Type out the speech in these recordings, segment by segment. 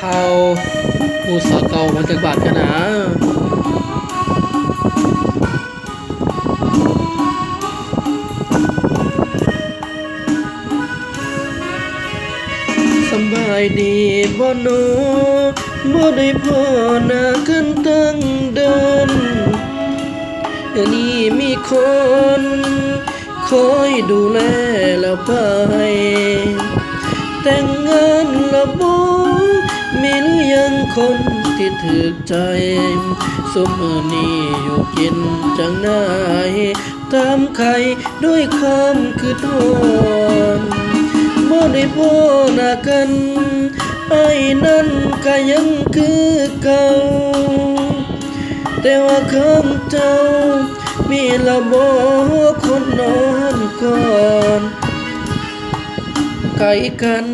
ข่าวผู้สาเก่ามาจากบาทกันนะสบายดีบ่หนูบ่ได้พ่อหน้ากันตั้งเดินเดี๋ยวนี้มีคนคอยดูแลแล้วไป แต่งงานแล้วบ่ มีหรือยังคนที่ถึกใจสมมือนี้อยู่กินจังไดตามใครด้วยความคือทนบ่ได้พ่อหน้ากันไอ้นั่นก็ยังคือเก่า แต่ว่าข้างเจ้า มีละบ่คนนอนก่อนไกลกัน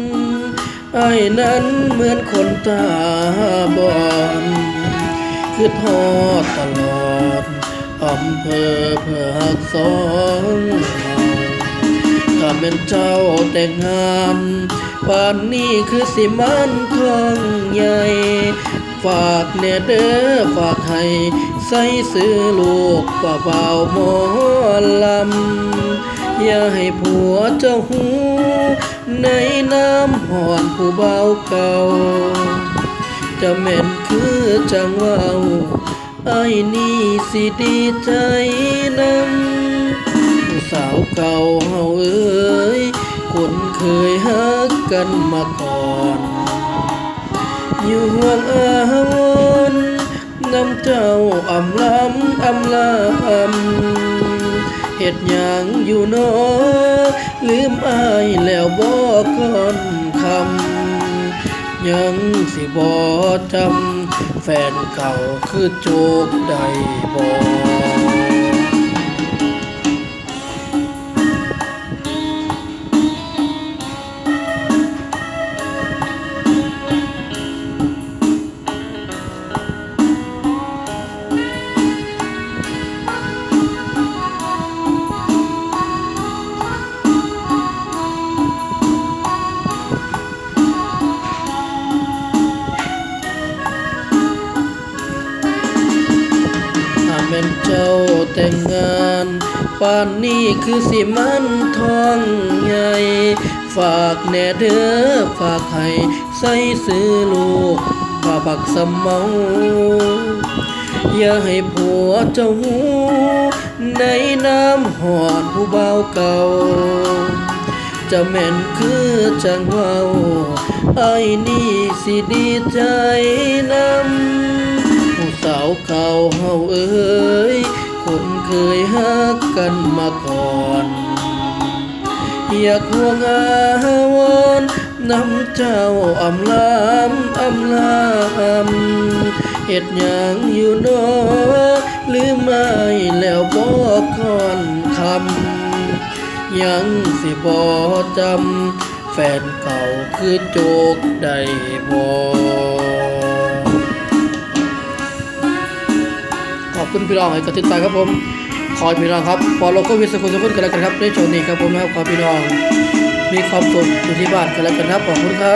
ไอ้นั้นเหมือนคนตาบอดคือทอดตลอดอำเภอเพื่อหักสองถ้าเป็นเจ้าแต่งงานป่านนี้คือสิมันทองใหญ่ ฝากเนเด้อฝากให้ใส่ซื้อลูกป่าเบาหมอลำ อย่าให้ผัวเจ้าหูในน้ำหอนผู้เบาเก่า จะแม่นคือจังว่าไอ้นี่สิดีใจนำผู้สาวเก่าเฮาเอ้ย คนเคยฮักกันมาก่อน อยู่ห่วงอาวรนำเจ้าอำลำอำลำ เหตุหยังอยู่นอลืมอายแล้วบอกก่อนคำยังสิบอจำแฟนเก่าคือโจกได้บ ม่นเจ้าแต่งงานป่านนี้คือสิมันทองใหญ่ ฝากแน่เด้อฝากให้ใส่ซื้อลูกบาบักสมเมาอย่าให้ผัวเจ้าหูในน้ำหอนผู้เบาเก่า จะแม่นคือจังเว้าไอ้นี่สิดีใจนำผู้สาว เก่าเฮาเอ้ยคนเคยฮักกันมาก่อนอยากห่วงอาวรณ์น้ำเจ้าอำลำอำลำเหตุหยังอยู่นอหรือไม่แล้วบอกก่อนคำยังสิบอจำแฟนเก่าคือโจกได้บอ คุณพี่น้องให้กดติดตามครับผมขอพี่น้องครับพอโลโควิสกุลสกุลกันแล้วกันครับในโชว์นี้ครับผมนะครับขอพี่น้อง มีความสุขอยู่ที่บ้านกันแล้วกันครับขอบคุณครับ